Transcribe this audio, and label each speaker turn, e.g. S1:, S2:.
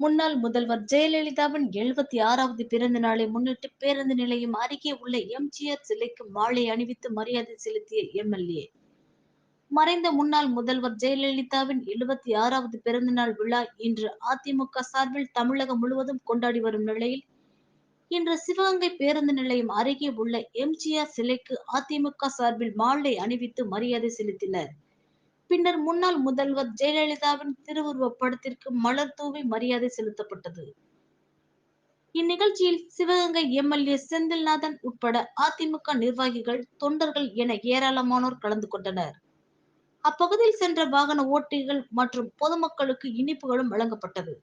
S1: முன்னாள் முதல்வர் ஜெயலலிதாவின் எழுபத்தி ஆறாவது பிறந்த நாளை முன்னிட்டு பேருந்து நிலையம் அருகே உள்ள எம்ஜிஆர் சிலைக்கு மாலை அணிவித்து மரியாதை செலுத்திய எம்எல்ஏ. மறைந்த முன்னாள் முதல்வர் ஜெயலலிதாவின் எழுபத்தி ஆறாவது பிறந்த நாள் விழா இன்று அதிமுக சார்பில் தமிழகம் முழுவதும் கொண்டாடி வரும் நிலையில் இன்று சிவகங்கை பேருந்து நிலையம் அருகே உள்ள எம்ஜிஆர் சிலைக்கு அதிமுக சார்பில் மாலை அணிவித்து மரியாதை செலுத்தினர். பின்னர் முன்னாள் முதல்வர் ஜெயலலிதாவின் திருவுருவப் படத்திற்கு மலர் தூவி மரியாதை செலுத்தப்பட்டது. இந்நிகழ்ச்சியில் சிவகங்கை எம்எல்ஏ செந்தில்நாதன் உட்பட அதிமுக நிர்வாகிகள் தொண்டர்கள் என ஏராளமானோர் கலந்து கொண்டனர். அப்பகுதியில் சென்ற வாகன ஓட்டிகள் மற்றும் பொதுமக்களுக்கு இனிப்புகளும் வழங்கப்பட்டது.